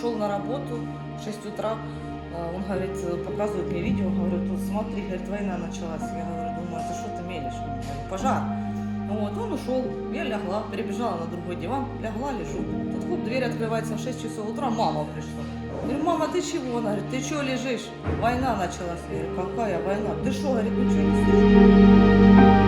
шел на работу в 6 утра. А, Он говорит, показывает мне видео, говорит, тут смотри, говорит, война началась. Я говорю, думаю, это что ты мелешь? Он говорит, пожар. Вот, он ушел, я лягла, перебежала на другой диван, лягла, лежу. Тут хоп, дверь открывается в 6 часов утра, мама пришла. Говорю, мама, ты чего? Она говорит, ты что лежишь? Война началась. Я говорю, какая война? Ты что, говорит, ничего не слышишь?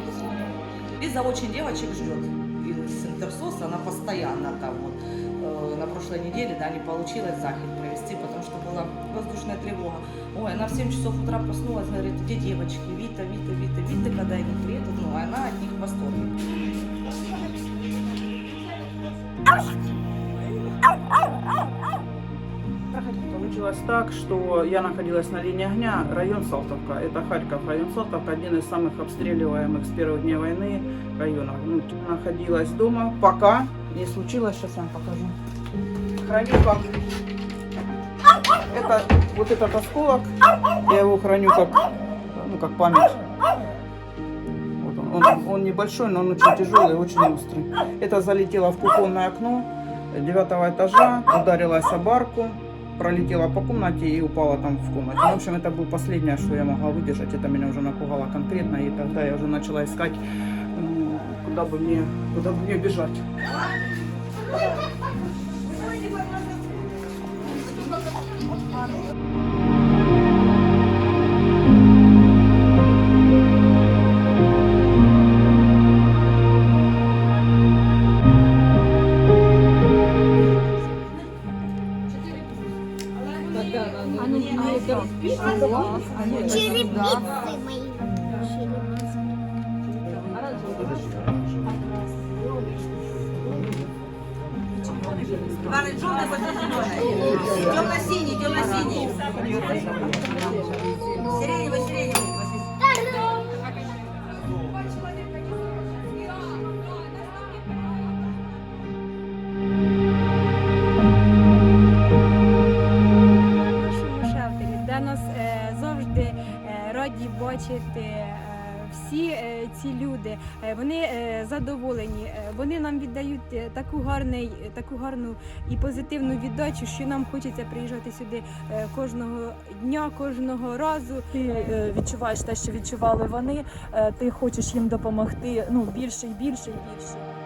Хорошие Лиза очень девочек ждет из Интерсоса, она постоянно там вот. Э, На прошлой неделе, да, не получилось захід провести, потому что была воздушная тревога. Ой, она в 7 часов утра проснулась, говорит, где девочки, Вита, Вита, Вита, Вита, когда они приедут, ну, она от них в восторге. Получилось так, что я находилась на линии огня, район Салтовка. Это Харьков, район Салтовка, один из самых обстреливаемых с первых дней войны районов. Ну, находилась дома, пока не случилось, сейчас вам покажу. Храню как... Это, вот этот осколок, я его храню как, ну, как память. Вот он, он, небольшой, но он очень тяжелый, очень острый. Это залетело в кухонное окно девятого этажа, ударилась о барку, пролетела по комнате и упала там в комнате. Ну, в общем, это было последнее, что я могла выдержать. Это меня уже напугало конкретно, и тогда я уже начала искать, куда бы мне, куда бы мне бежать. Черепицы мои. Темно-синий, темно-синий. Сиреневый, сиреневый. Раді бачити. е, Всі е, ці люди е, вони задоволені. Вони нам віддають таку гарний, таку гарну і позитивну віддачу, що нам хочеться приїжджати сюди кожного дня, кожного разу. Ти відчуваєш те, що відчували вони. Ти хочеш їм допомогти ну більше і більше і більше.